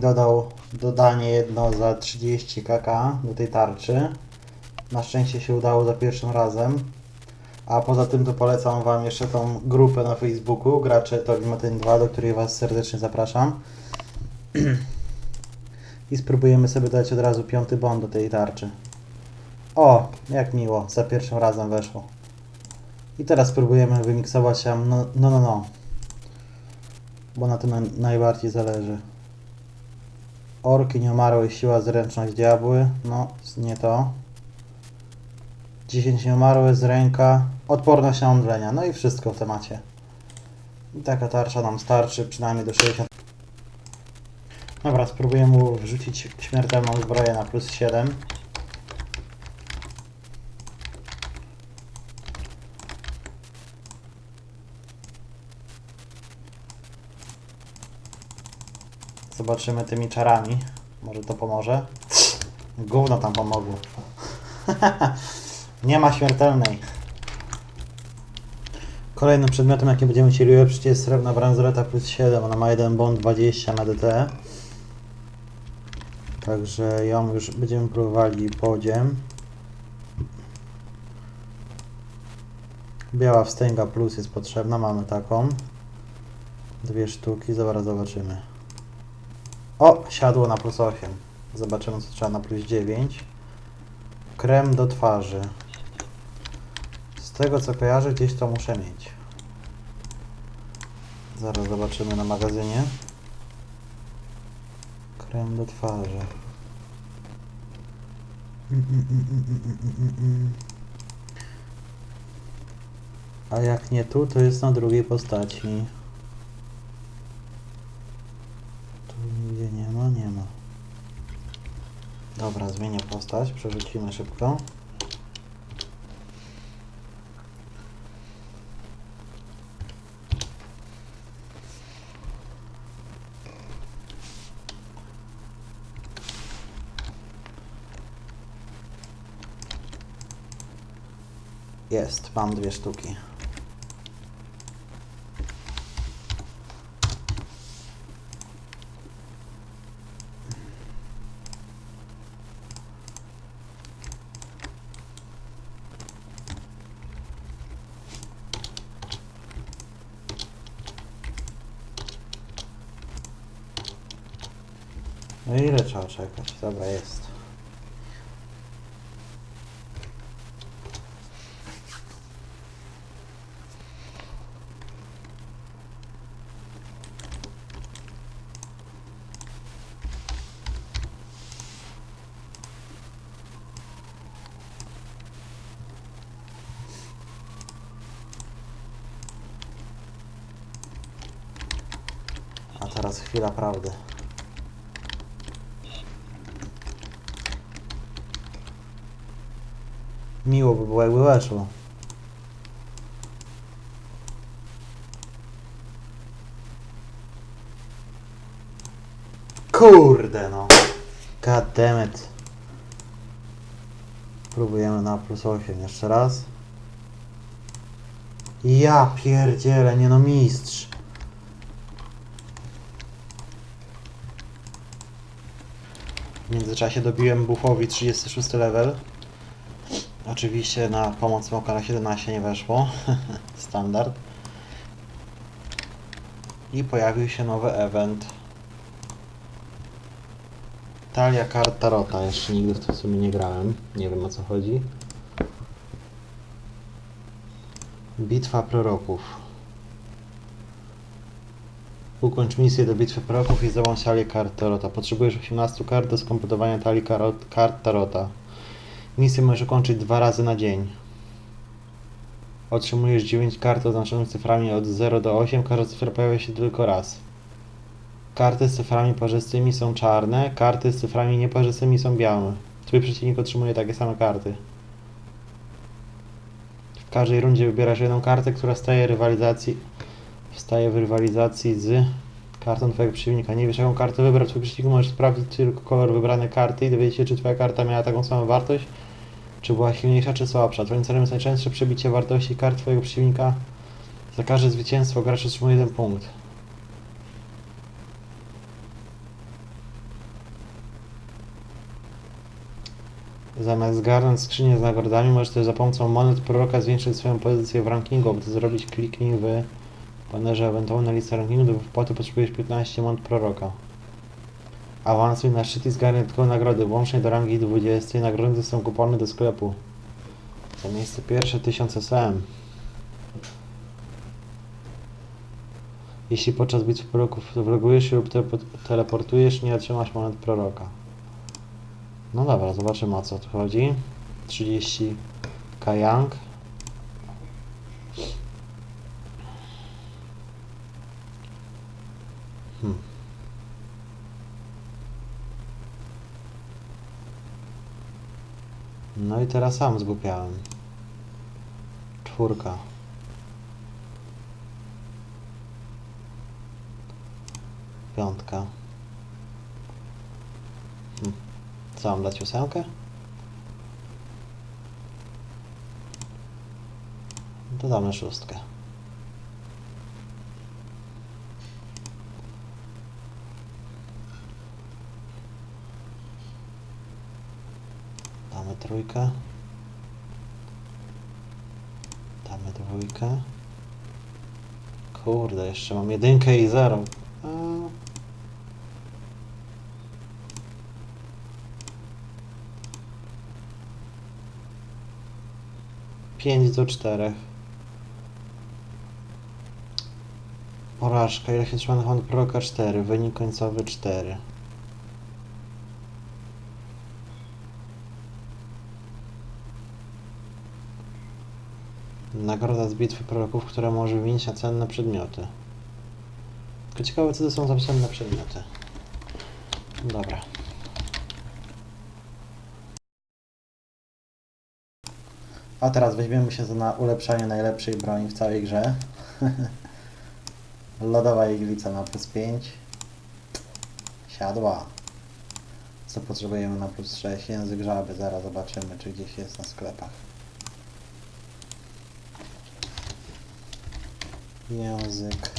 dodał dodanie jedno za 30 kk do tej tarczy. Na szczęście się udało za pierwszym razem. A poza tym to polecam Wam jeszcze tą grupę na Facebooku, gracze Tolimatin 2, do której Was serdecznie zapraszam. I spróbujemy sobie dać od razu piąty bond do tej tarczy. O, jak miło, za pierwszym razem weszło. I teraz spróbujemy wymiksować tam, no, no, no, no. Bo na tym na, najbardziej zależy. Orki, nieumarłe, siła, zręczność, diabły. No, nie to. 10 nieumarłe z ręka. Odporność na omdlenia. No i wszystko w temacie. I taka tarcza nam starczy, przynajmniej do 60. Dobra, spróbuję mu wrzucić śmiertelną zbroję na plus 7. Zobaczymy tymi czarami. Może to pomoże. Gówno tam pomogło. Nie ma śmiertelnej. Kolejnym przedmiotem, jaki będziemy chcieli ulepszyć jest srebrna bransoleta plus 7. Ona ma 1 bond 20 na DT. Także ją już będziemy próbowali podziem. Biała wstęga plus jest potrzebna, mamy taką. Dwie sztuki, zaraz zobaczymy. O, siadło na plus 8. Zobaczymy co trzeba na plus 9. Krem do twarzy. Z tego co kojarzę, gdzieś to muszę mieć. Zaraz zobaczymy na magazynie. Krem do twarzy. Mm, mm, mm. A jak nie tu, to jest na drugiej postaci. Tu nigdzie nie ma, nie ma. Dobra, zmienię postać, przerzucimy szybko. Jest, mam dwie sztuki. No ile trzeba czekać? Dobra, jest. A teraz chwila prawdy. Miło by było, jakby weszło. Kurde no. God. Próbujemy na plus 8 jeszcze raz. Ja pierdzielę, nie no mistrz. W międzyczasie dobiłem buffowi 36 level. Oczywiście na pomoc smoka na 17 nie weszło. Standard. I pojawił się nowy event. Talia kart Tarota. Jeszcze nigdy w to w sumie nie grałem. Nie wiem o co chodzi. Bitwa proroków. Ukończ misję do bitwy proroków i zdobądź talię kart Tarota. Potrzebujesz 18 kart do skompletowania talii kart Tarota. Misję możesz ukończyć dwa razy na dzień. Otrzymujesz 9 kart oznaczonych cyframi od 0 do 8. Każda cyfra pojawia się tylko raz. Karty z cyframi parzystymi są czarne, karty z cyframi nieparzystymi są białe. Twój przeciwnik otrzymuje takie same karty. W każdej rundzie wybierasz jedną kartę, która staje rywalizacji wstaje w rywalizacji z kartą twojego przeciwnika. Nie wiesz jaką kartę wybrać twój przeciwnik, możesz sprawdzić tylko kolor wybranej karty i dowiedzieć się, czy twoja karta miała taką samą wartość, czy była silniejsza, czy słabsza. Twoim celem jest najczęstsze przebicie wartości kart twojego przeciwnika. Za każde zwycięstwo gracz otrzymuje jeden punkt. Zamiast zgarnąć skrzynię z nagrodami, możesz też za pomocą monet proroka zwiększyć swoją pozycję w rankingu. Aby to zrobić, kliknij w panerze ewentualna lista rankingu. Do wypłaty potrzebujesz 15 monet proroka. Awansuj na szczyt i zgarnij tylko nagrody. Włącznie do rangi 20. Nagrody są kupony do sklepu. Za miejsce pierwsze 1000 SM. Jeśli podczas bitwy proroków wlogujesz się lub te teleportujesz, nie otrzymasz monet proroka. No dobra, zobaczymy o co tu chodzi. 30 kajang. Hmm. No i teraz sam zgłupiałem. Czwórka. Piątka. Hmm. Co mam dać ósemkę? To damy szóstkę. Damy trójkę. Damy dwójkę. Kurde, jeszcze mam jedynkę i zero. A... Pięć do czterech. Porażka. Ile się trzyma na Proroka 4. Wynik końcowy 4. Nagroda z bitwy proroków, która może wymienić na cenne przedmioty. Tylko ciekawe, co to są za cenne przedmioty. Dobra. A teraz weźmiemy się za ulepszanie najlepszej broni w całej grze. Lodowa iglica na plus 5. Siadła. Co potrzebujemy na plus 6? Język żaby. Zaraz zobaczymy, czy gdzieś jest na sklepach. Język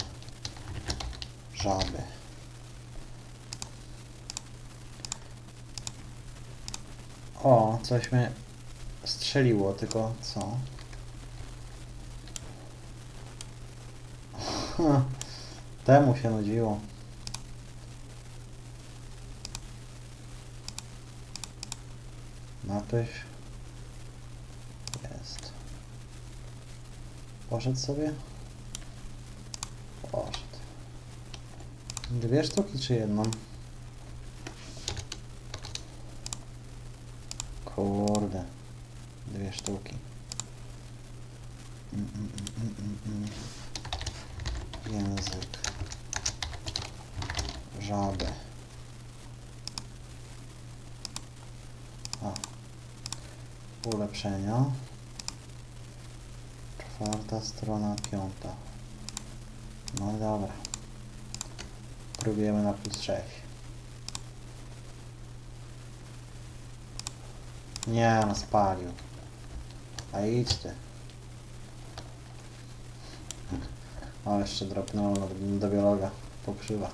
żaby. O, coś mnie strzeliło, tylko co? Temu się nudziło. Napisz. Jest. Poszedł sobie? Poszedł. Dwie sztuki czy jedną? Kurde. Dwie sztuki. Mm, mm, mm. Język. Żaby. A. Ulepszenia. Czwarta strona, piąta. No dobra. Próbujemy na plus 6. Nie, no spalił. A idźcie. O, jeszcze dropnęło do, do biologa. Pokrzywa.